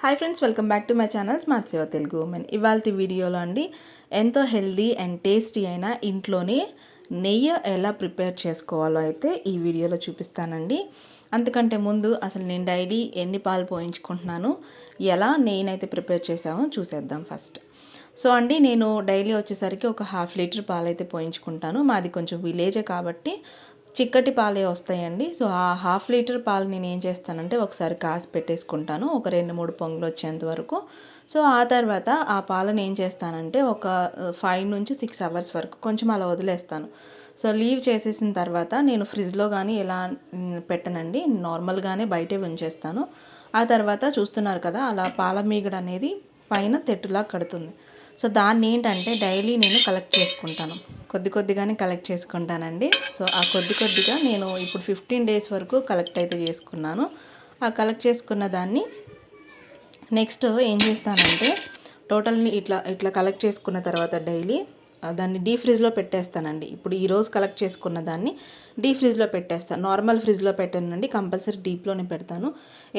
Hi friends welcome back to my channel smart Seva Telugu women ఇవాళ వీడియోలో అండి ఎంతో హెల్దీ అండ్ టేస్టీ అయిన ఇంట్లోనే నెయ్యి ఎలా ప్రిపేర్ చేసుకోవాలో అయితే ఈ వీడియోలో చూపిస్తానండి. అంతకంటే ముందు అసలు నేను డైలీ ఎన్ని పాలు పోయించుకుంటున్నాను ఎలా నెయ్యినైతే ప్రిపేర్ చేసామో చూసేద్దాం ఫస్ట్ సో అండి నేను డైలీ వచ్చేసరికి ఒక హాఫ్ లీటర్ పాలు అయితే పోయించుకుంటాను. మాది కొంచెం విలేజే కాబట్టి చిక్కటి పాలే వస్తాయండి. సో ఆ హాఫ్ లీటర్ పాలు నేను ఏం చేస్తానంటే ఒకసారి కాసి పెట్టేసుకుంటాను. ఒక రెండు మూడు పొంగులు వచ్చేంత వరకు. సో ఆ తర్వాత ఆ పాలను ఏం చేస్తానంటే ఒక ఫైవ్ నుంచి సిక్స్ అవర్స్ వరకు కొంచెం అలా వదిలేస్తాను. సో లీవ్ చేసేసిన తర్వాత నేను ఫ్రిడ్జ్లో కానీ ఎలా పెట్టనండి నార్మల్గానే బయటే ఉంచేస్తాను. ఆ తర్వాత చూస్తున్నారు కదా అలా పాల మీగడ అనేది పైన తెట్టులా కడుతుంది. సో దాన్ని ఏంటంటే డైలీ నేను కలెక్ట్ చేసుకుంటాను. కొద్ది కొద్దిగానే కలెక్ట్ చేసుకుంటానండి. సో ఆ కొద్ది కొద్దిగా నేను ఇప్పుడు ఫిఫ్టీన్ డేస్ వరకు కలెక్ట్ అయితే చేసుకున్నాను. ఆ కలెక్ట్ చేసుకున్న దాన్ని నెక్స్ట్ ఏం చేస్తానంటే టోటల్ని ఇట్లా ఇట్లా కలెక్ట్ చేసుకున్న తర్వాత డైలీ దాన్ని డీ ఫ్రిడ్జ్లో పెట్టేస్తానండి. ఇప్పుడు ఈరోజు కలెక్ట్ చేసుకున్న దాన్ని డీ ఫ్రిడ్జ్లో పెట్టేస్తాను నార్మల్ ఫ్రిడ్జ్లో పెట్టానండి కంపల్సరీ డీప్లోనే పెడతాను.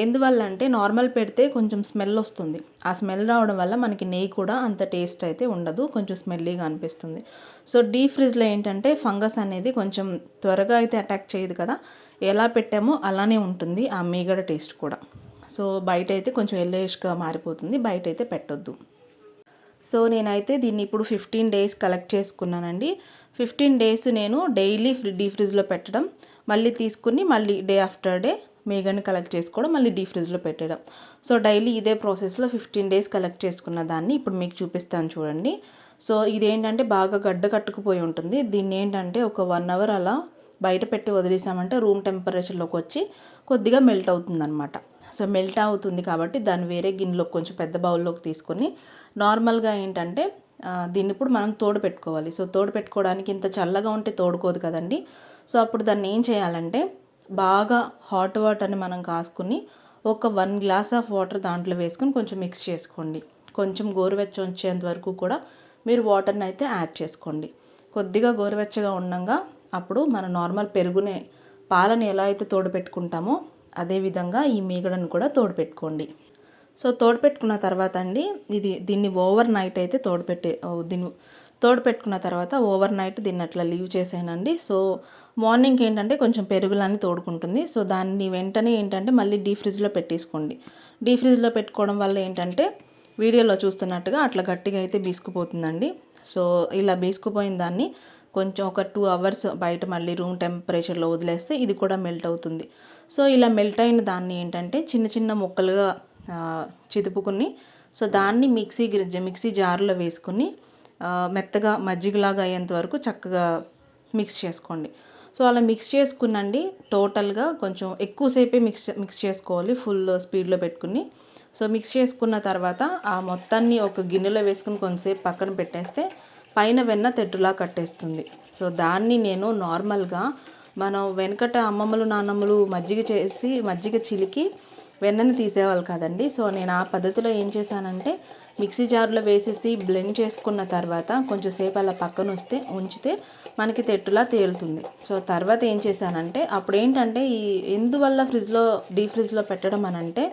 ఎందువల్ల అంటే నార్మల్ పెడితే కొంచెం స్మెల్ వస్తుంది. ఆ స్మెల్ రావడం వల్ల మనకి నెయ్యి కూడా అంత టేస్ట్ అయితే ఉండదు కొంచెం స్మెల్లీగా అనిపిస్తుంది. సో డీ ఫ్రిడ్జ్లో ఏంటంటే ఫంగస్ అనేది కొంచెం త్వరగా అయితే అటాక్ చేయదు కదా. ఎలా పెట్టామో అలానే ఉంటుంది ఆ మీగడ టేస్ట్ కూడా. సో బయట అయితే కొంచెం ఎల్లోయిష్గా మారిపోతుంది బయట అయితే పెట్టొద్దు. సో నేనైతే దీన్ని ఇప్పుడు ఫిఫ్టీన్ డేస్ కలెక్ట్ చేసుకున్నానండి. ఫిఫ్టీన్ డేస్ నేను డైలీ డీ ఫ్రిడ్జ్లో పెట్టడం మళ్ళీ తీసుకుని మళ్ళీ డే ఆఫ్టర్ డే మేఘాన్ని కలెక్ట్ చేసుకోవడం మళ్ళీ డీ ఫ్రిడ్జ్లో పెట్టడం. సో డైలీ ఇదే ప్రాసెస్లో ఫిఫ్టీన్ డేస్ కలెక్ట్ చేసుకున్న దాన్ని ఇప్పుడు మీకు చూపిస్తాను చూడండి. సో ఇదేంటంటే బాగా గడ్డ కట్టుకుపోయి ఉంటుంది. దీన్ని ఏంటంటే ఒక వన్ అవర్ అలా బయట పెట్టి వదిలేసామంటే రూమ్ టెంపరేచర్లోకి వచ్చి కొద్దిగా మెల్ట్ అవుతుందన్నమాట. సో మెల్ట్ అవుతుంది కాబట్టి దాన్ని వేరే గిన్నెలోకి కొంచెం పెద్ద బౌల్లోకి తీసుకొని నార్మల్గా ఏంటంటే దీన్ని ఇప్పుడు మనం తోడు పెట్టుకోవాలి. సో తోడు పెట్టుకోవడానికి ఇంత చల్లగా ఉంటే తోడుకోదు కదండి. సో అప్పుడు దాన్ని ఏం చేయాలంటే బాగా హాట్ వాటర్ని మనం కాసుకుని ఒక వన్ గ్లాస్ ఆఫ్ వాటర్ దాంట్లో వేసుకొని కొంచెం మిక్స్ చేసుకోండి. కొంచెం గోరువెచ్చ వచ్చేంత వరకు కూడా మీరు వాటర్ని అయితే యాడ్ చేసుకోండి. కొద్దిగా గోరువెచ్చగా ఉండగా అప్పుడు మన నార్మల్ పెరుగునే పాలను ఎలా అయితే తోడుపెట్టుకుంటామో అదేవిధంగా ఈ మీగడను కూడా తోడుపెట్టుకోండి. సో తోడుపెట్టుకున్న తర్వాత అండి ఇది దీన్ని ఓవర్ నైట్ అయితే తోడుపెట్టే దీన్ని తోడుపెట్టుకున్న తర్వాత ఓవర్ నైట్ దీన్ని అట్లా లీవ్ చేసానండి. సో మార్నింగ్ ఏంటంటే కొంచెం పెరుగులని తోడుకుంటుంది. సో దాన్ని వెంటనే ఏంటంటే మళ్ళీ డీ ఫ్రిడ్జ్లో పెట్టేసుకోండి. డీ ఫ్రిడ్జ్లో పెట్టుకోవడం వల్ల ఏంటంటే వీడియోలో చూస్తున్నట్టుగా అట్లా గట్టిగా అయితే బీసుకుపోతుందండి. సో ఇలా బీసుకుపోయిన దాన్ని కొంచెం ఒక టూ అవర్స్ బయట మళ్ళీ రూమ్ టెంపరేచర్లో వదిలేస్తే ఇది కూడా మెల్ట్ అవుతుంది. సో ఇలా మెల్ట్ అయిన దాన్ని ఏంటంటే చిన్న చిన్న ముక్కలుగా చితుపుకుని సో దాన్ని మిక్సీ మిక్సీ జార్లో వేసుకుని మెత్తగా మజ్జిగలాగా అయ్యేంత వరకు చక్కగా మిక్స్ చేసుకోండి. సో అలా మిక్స్ చేసుకున్నండి టోటల్గా కొంచెం ఎక్కువసేపే మిక్స్ మిక్స్ చేసుకోవాలి ఫుల్ స్పీడ్లో పెట్టుకుని. సో మిక్స్ చేసుకున్న తర్వాత ఆ మొత్తాన్ని ఒక గిన్నెలో వేసుకుని కొంతసేపు పక్కన పెట్టేస్తే పైన వెన్న తెట్టులా కట్టేస్తుంది. సో దాన్ని నేను నార్మల్గా మనం వెనకట అమ్మమ్మలు నాన్నమ్మలు మజ్జిగ చేసి మజ్జిగ చిలికి వెన్నని తీసేవాళ్ళు కదండి. సో నేను ఆ పద్ధతిలో ఏం చేశానంటే మిక్సీ జార్లో వేసేసి బ్లెండ్ చేసుకున్న తర్వాత కొంచెం సేపు అలా పక్కన వస్తే ఉంచితే మనకి తెట్టులా తేలుతుంది. సో తర్వాత ఏం చేశానంటే అప్పుడు ఏంటంటే ఈ ఎందువల్ల ఫ్రిడ్జ్లో డీ ఫ్రిడ్జ్లో పెట్టడం అనంటే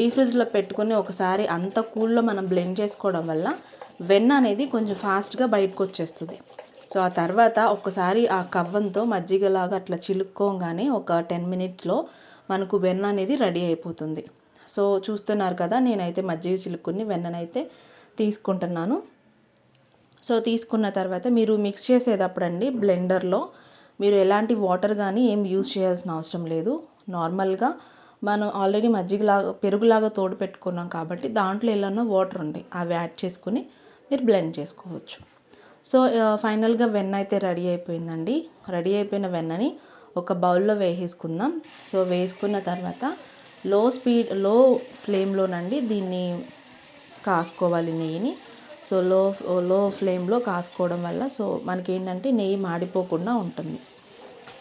డీ ఫ్రిడ్జ్లో పెట్టుకుని ఒకసారి అంత కూల్లో మనం బ్లెండ్ చేసుకోవడం వల్ల వెన్న అనేది కొంచెం ఫాస్ట్గా బయటకు వచ్చేస్తుంది సో ఆ తర్వాత ఒక్కసారి ఆ కవ్వంతో మజ్జిగలాగా అట్లా చిలుక్కోగానే ఒక టెన్ మినిట్స్లో మనకు వెన్న అనేది రెడీ అయిపోతుంది. సో చూస్తున్నారు కదా నేనైతే మజ్జిగ చిలుక్కుని వెన్ననైతే తీసుకుంటున్నాను. సో తీసుకున్న తర్వాత మీరు మిక్స్ చేసేటప్పుడు అండి బ్లెండర్లో మీరు ఎలాంటి వాటర్ కానీ ఏం యూజ్ చేయాల్సిన అవసరం లేదు. నార్మల్గా మనం ఆల్రెడీ మజ్జిగలాగా పెరుగులాగా తోడు పెట్టుకున్నాం కాబట్టి దాంట్లో ఎలా వాటర్ ఉంటాయి అవి యాడ్ చేసుకుని మీరు బ్లెండ్ చేసుకోవచ్చు. సో ఫైనల్గా uh, వెన్న అయితే రెడీ అయిపోయిందండి. రెడీ అయిపోయిన వెన్నని ఒక బౌల్లో వేసేసుకుందాం. సో వేసుకున్న తర్వాత లో స్పీడ్లో ఫ్లేమ్లోనండి దీన్ని కాసుకోవాలి నెయ్యిని. సో లో లో ఫ్లేమ్లో కాసుకోవడం వల్ల సో మనకి ఏంటంటే నెయ్యి మాడిపోకుండా ఉంటుంది.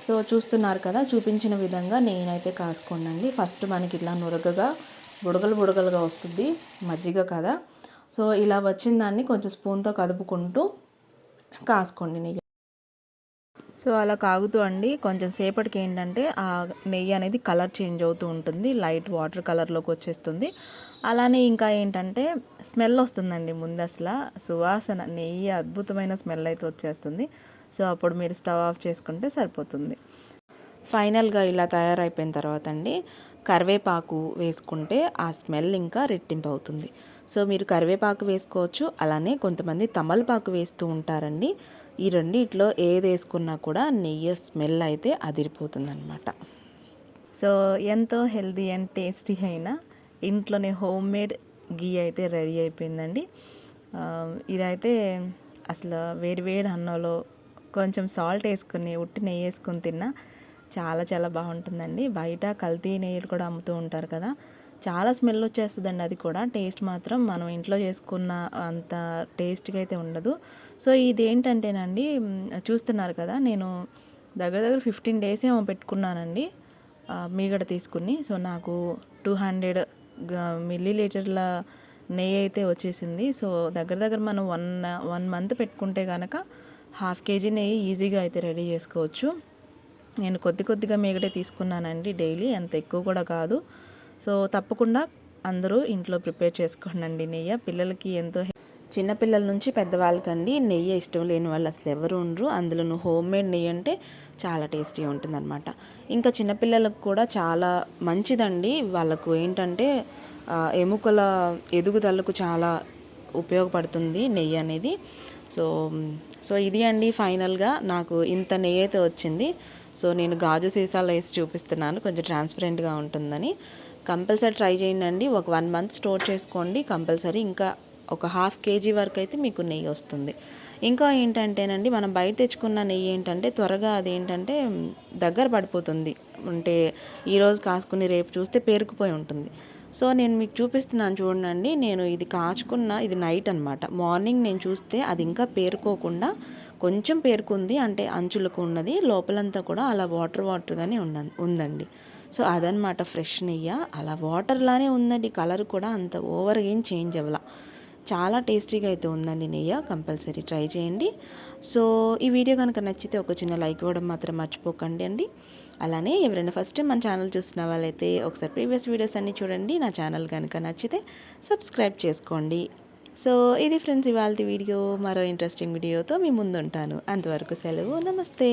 సో చూస్తున్నారు కదా చూపించిన విధంగా నెయ్యినైతే కాసుకోండి ఫస్ట్ మనకి ఇట్లా నురగగా బుడగలు బుడగలుగా వస్తుంది. మజ్జిగ కదా. సో ఇలా వచ్చిన దాన్ని కొంచెం స్పూన్తో కదుపుకుంటూ కాసుకోండి నెయ్యి. సో అలా కాగుతూ అండి. కొంచెం సేపటికి ఏంటంటే ఆ నెయ్యి అనేది కలర్ చేంజ్ అవుతూ ఉంటుంది. లైట్ వాటర్ కలర్లోకి వచ్చేస్తుంది. అలానే ఇంకా ఏంటంటే స్మెల్ వస్తుందండి ముందు అసలు. సువాసన నెయ్యి అద్భుతమైన స్మెల్ అయితే వచ్చేస్తుంది. సో అప్పుడు మీరు స్టవ్ ఆఫ్ చేసుకుంటే సరిపోతుంది. ఫైనల్గా ఇలా తయారైపోయిన తర్వాత అండి కరివేపాకు వేసుకుంటే ఆ స్మెల్ ఇంకా రెట్టింపు అవుతుంది సో మీరు కరివేపాకు వేసుకోవచ్చు అలానే కొంతమంది తమలపాకు వేస్తూ ఉంటారండి. ఈ రెండిట్లో ఏది వేసుకున్నా కూడా నెయ్యి స్మెల్ అయితే అదిరిపోతుందనమాట సో ఎంతో హెల్దీ అండ్ టేస్టీ అయిన ఇంట్లోనే హోమ్ మేడ్ గీ అయితే రెడీ అయిపోయిందండి. ఇదైతే అసలు వేడి వేడి అన్నంలో కొంచెం సాల్ట్ వేసుకుని ఉట్టి నెయ్యి వేసుకుని తిన్నా చాలా చాలా బాగుంటుందండి. బయట కల్తీ నెయ్యిలు కూడా అమ్ముతూ ఉంటారు కదా. చాలా స్మెల్ వచ్చేస్తుందండి అది కూడా. టేస్ట్ మాత్రం మనం ఇంట్లో చేసుకున్న అంత టేస్ట్గా అయితే ఉండదు. సో ఇది ఏంటంటేనండి చూస్తున్నారు కదా నేను దగ్గర దగ్గర ఫిఫ్టీన్ డేస్ ఏమో పెట్టుకున్నానండి మీగడ తీసుకుని. సో నాకు టూ హండ్రెడ్ మిల్లీ లీటర్ల నెయ్యి అయితే వచ్చేసింది. సో దగ్గర దగ్గర మనం వన్ వన్ మంత్ పెట్టుకుంటే కనుక హాఫ్ కేజీ నెయ్యి ఈజీగా అయితే రెడీ చేసుకోవచ్చు. నేను కొద్ది కొద్దిగా మీగడే తీసుకున్నానండి డైలీ అంత ఎక్కువ కూడా కాదు. సో తప్పకుండా అందరూ ఇంట్లో ప్రిపేర్ చేసుకోండి నెయ్యి. పిల్లలకి ఎంతో చిన్నపిల్లల నుంచి పెద్దవాళ్ళకండి నెయ్యి ఇష్టం లేని వాళ్ళు అసలు ఎవరు ఉండరు. అందులో హోమ్ మేడ్ నెయ్యి అంటే చాలా టేస్టీగా ఉంటుందన్నమాట. ఇంకా చిన్నపిల్లలకు కూడా చాలా మంచిదండి. వాళ్ళకు ఏంటంటే ఎముకల ఎదుగుదలకు చాలా ఉపయోగపడుతుంది నెయ్యి అనేది. సో సో ఇది అండి ఫైనల్గా నాకు ఇంత నెయ్యి అయితే వచ్చింది. సో నేను గాజు సీసాలు వేసి చూపిస్తున్నాను కొంచెం ట్రాన్స్పరెంట్గా ఉంటుందని. కంపల్సరీ ట్రై చేయండి ఒక వన్ మంత్ స్టోర్ చేసుకోండి కంపల్సరీ ఇంకా ఒక హాఫ్ కేజీ వరకు అయితే మీకు నెయ్యి వస్తుంది. ఇంకా ఏంటంటేనండి మనం బయట తెచ్చుకున్న నెయ్యి ఏంటంటే త్వరగా అది ఏంటంటే దగ్గర పడిపోతుంది. అంటే ఈరోజు కాసుకుని రేపు చూస్తే పేరుకుపోయి ఉంటుంది. సో నేను మీకు చూపిస్తున్నాను చూడండి నేను ఇది కాచుకున్న ఇది నైట్ అనమాట మార్నింగ్ నేను చూస్తే అది ఇంకా పేరుకోకుండా కొంచెం పేరుకుంది అంటే అంచులకు ఉన్నది. లోపలంతా కూడా అలా వాటర్ వాటర్గానే ఉన్న ఉందండి. సో అదనమాట ఫ్రెష్ నెయ్యి. అలా వాటర్లానే ఉందండి. కలర్ కూడా అంత ఓవర్గా ఏం చేంజ్ అవ్వాల. చాలా టేస్టీగా అయితే ఉందండి నెయ్యి. కంపల్సరీ ట్రై చేయండి. సో ఈ వీడియో కనుక నచ్చితే ఒక చిన్న లైక్ ఇవ్వడం మాత్రం మర్చిపోకండి అండి. అలానే ఎవరైనా ఫస్ట్ టైం మన ఛానల్ చూసిన వాళ్ళైతే ఒకసారి ప్రీవియస్ వీడియోస్ అన్నీ చూడండి. నా ఛానల్ కనుక నచ్చితే సబ్స్క్రైబ్ చేసుకోండి. సో ఇది ఫ్రెండ్స్ ఇవాళ వీడియో మరో ఇంట్రెస్టింగ్ వీడియోతో మీ ముందు ఉంటాను అంతవరకు సెలవు నమస్తే.